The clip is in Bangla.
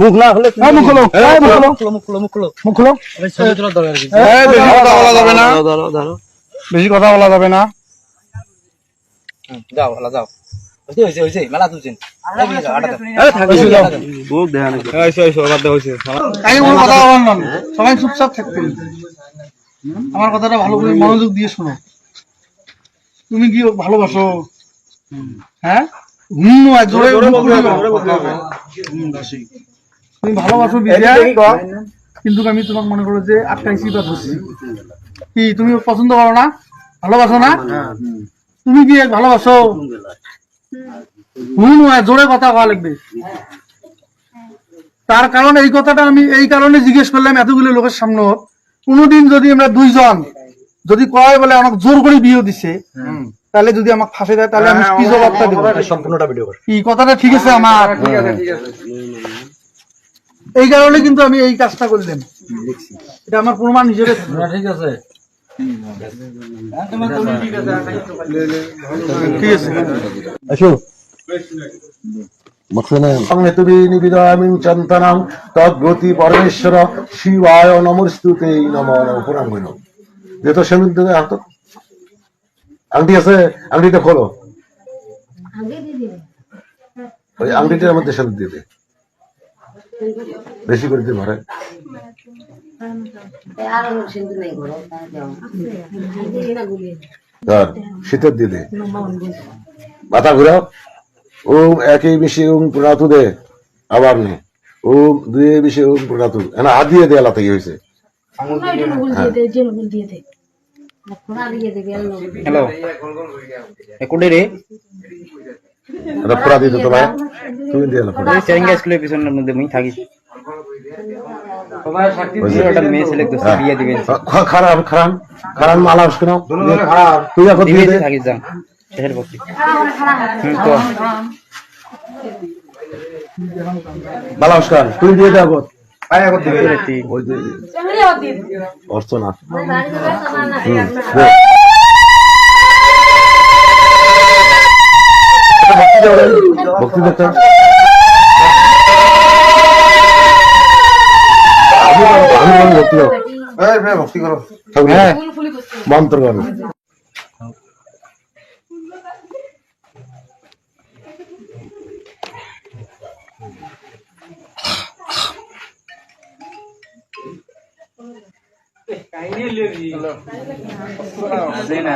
মুখ না হলে মুখ খোলো মুখ খোলো। মুখ খোলো মুখ খোলো। মুখ খোলো। ছবি তোলার দরকার কি এই, বেশি কথা বলা যাবে না। ধরো ধরো। বেশি কথা বলা যাবে না। যাও ভালো যাও। সবাই চুপচাপ আমার কথাটা ভালো করে মনোযোগ দিয়ে শোনো। তুমি কি ভালোবাসো? হ্যাঁ? হুম জোরে। তুমি ভালোবাসো কিন্তু আমি তোমাকে মনে করো যে আটকাইছি বা ধরছি। কি তুমি পছন্দ করো না? ভালোবাসো না? তুমি কি ভালোবাসো? হুম জোরে কথা কওয়া লাগবে। তার কারণ এই কথাটা আমি এই কারণে জিজ্ঞেস করলাম এতগুলো লোকের সামনে। কোনোদিন যদি আমরা দুইজন যদি কয় বলে অনেক জোর করে বিয়ে দিছে তাহলে যদি আমাকে ফাঁসে দেয় তাহলে আমি কি জবাবটা দেবো? সম্পূর্ণটা ভিডিও কর। কি কথাটা ঠিক আছে আমার। ঠিক আছে ঠিক আছে। এই কারণে কিন্তু আমি এই কাজটা করলাম এটা আমার প্রমাণ হিসেবে। ঠিক আছে। ঠিক আছে। আসো সংহেতুবি নিবিদামিং চন্তনং তদ্গতি পরমেশ্বর শিবায় নমস্তুতে নম বইন যেত সেমিন তুমি হাত আংটি আছে আংটিটা খোলো। ওই আংটিটার মধ্যে সেমিন দিয়ে দে। বেশি করে দিয়ে ভরে ধর শীতের দিয়ে দে মাথা ঘুরাও। ওম একই বেশি ওম প্রণাতু দে। আবার নে। ওম দুই বেশি ওম প্রণাতু। এনা হাত দিয়ে দে আল্লাহ থেকে হয়েছে হ্যালো কোডে রে? পুরা দিয়ে দে তোমায় তুমি দিয়ে আলো পুরা। স্কুলের পিছনের মধ্যে মুই থাকি। খ- খারাপ খারাপ। খারাপ মালা আসকে তুই এখন দিয়ে দে। দিবেন থাকি যান শেষের পক্ষে হুম তো মালা আসকান তুই দিয়ে দে আগত রেতি ওই যে অর্থ না হুম, দে। ভক্তি বলি ভক্তি করো। মন্ত্র করো হাসে না